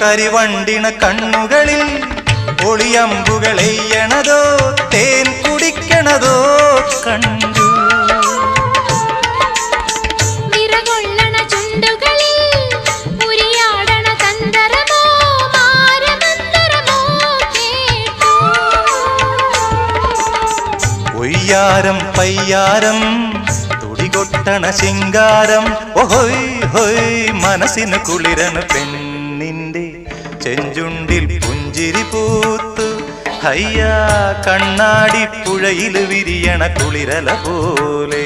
കരിവണ്ടിണ കണ്ണുകളിൽ ഒളിയമ്പുകൾ എയ്യണതോ തേൻ കുടിക്കണതോ കണ്ടു. ഒയ്യാരം പയ്യാരം തുടികൊട്ടണ ശിങ്കാരം ഓഹോയ് ഹോയ് മനസ്സിന് കുളിരണ് പെണ്ണിന്റെ ചെഞ്ചുണ്ടിൽ പുഞ്ചിരി പൂത്തു ഹയ്യാ കണ്ണാടി പുഴയിൽ വിരിയണ കുളിരല പോലെ.